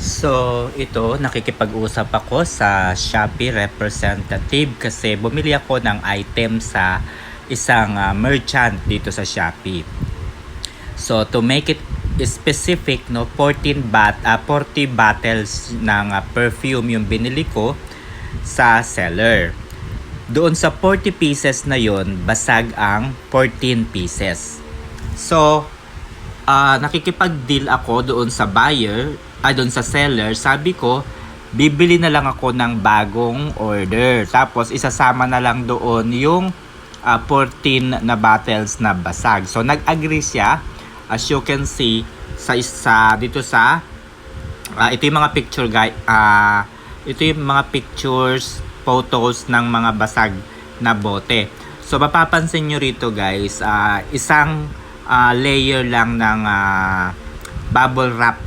So, ito, nakikipag-usap ako sa Shopee representative kasi bumili ako ng item sa isang ah, merchant dito sa Shopee. So, to make it specific, no, 14 bat, ah, 40 bottles ng ah, perfume yung binili ko sa seller. Doon sa 40 pieces na yon basag ang 14 pieces. So, ah nakikipag-deal ako doon sa buyer, ah, doon sa seller. Sabi ko, bibili na lang ako ng bagong order. Tapos, isasama na lang doon yung ah, 14 na bottles na basag. So, nag-agree siya. As you can see, sa isa dito sa ah, ito yung mga picture guys ah ito yung mga pictures photos ng mga basag na bote so mapapansin nyo rito guys ah, isang ah, layer lang ng ah, bubble wrap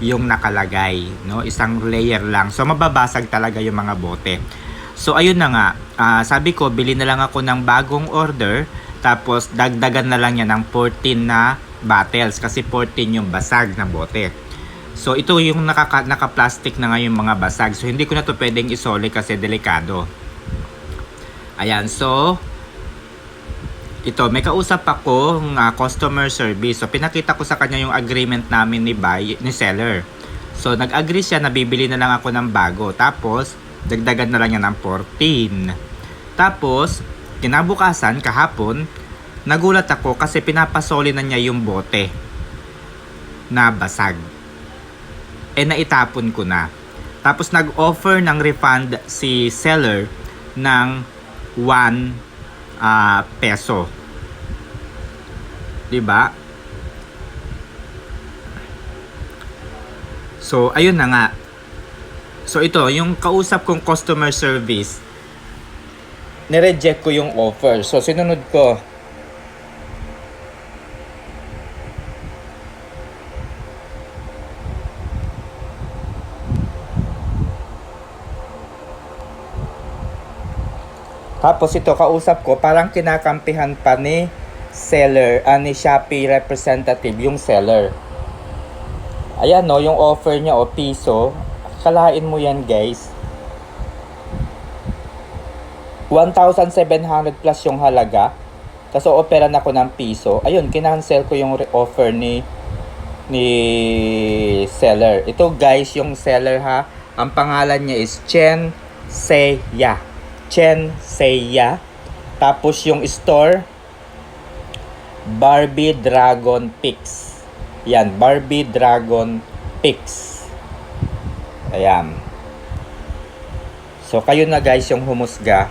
yung nakalagay no isang layer lang so mababasag talaga yung mga bote so ayun na nga Ah, sabi ko bili na lang ako ng bagong order tapos dagdagan na lang niya ng 14 na bottles kasi 14 yung basag na bote. So ito yung nakaka, naka-plastic na nga yung mga basag. So hindi ko na to pwedeng isoli kasi delikado. Ayan, so ito, may kausap ako ng ah, customer service. So pinakita ko sa kanya yung agreement namin ni buy, ni seller. So nag-agree siya na bibili na lang ako ng bago. Tapos dagdagan na lang niya ng 14. Tapos kinabukasan kahapon nagulat ako kasi pinapasoli na niya yung bote na basag. Eh naitapon ko na. Tapos nag-offer ng refund si seller ng 1 ah, peso. 'Di ba? So ayun na nga. So ito, yung kausap kong customer service, nireject ko yung offer. So sinunod ko, Tapos ito, kausap ko, parang kinakampihan pa ni seller, ah, ni Shopee representative, yung seller. Ayan no, yung offer niya o piso, kalain mo yan guys. 1,700 plus yung halaga. Tapos operan ako ng piso. Ayun, kinancel ko yung offer ni ni seller. Ito guys, yung seller ha. Ang pangalan niya is Chen Seiya. Chen Seiya. Tapos yung store, Barbie Dragon Pix. Yan, Barbie Dragon Pix. Ayan. So kayo na guys yung humusga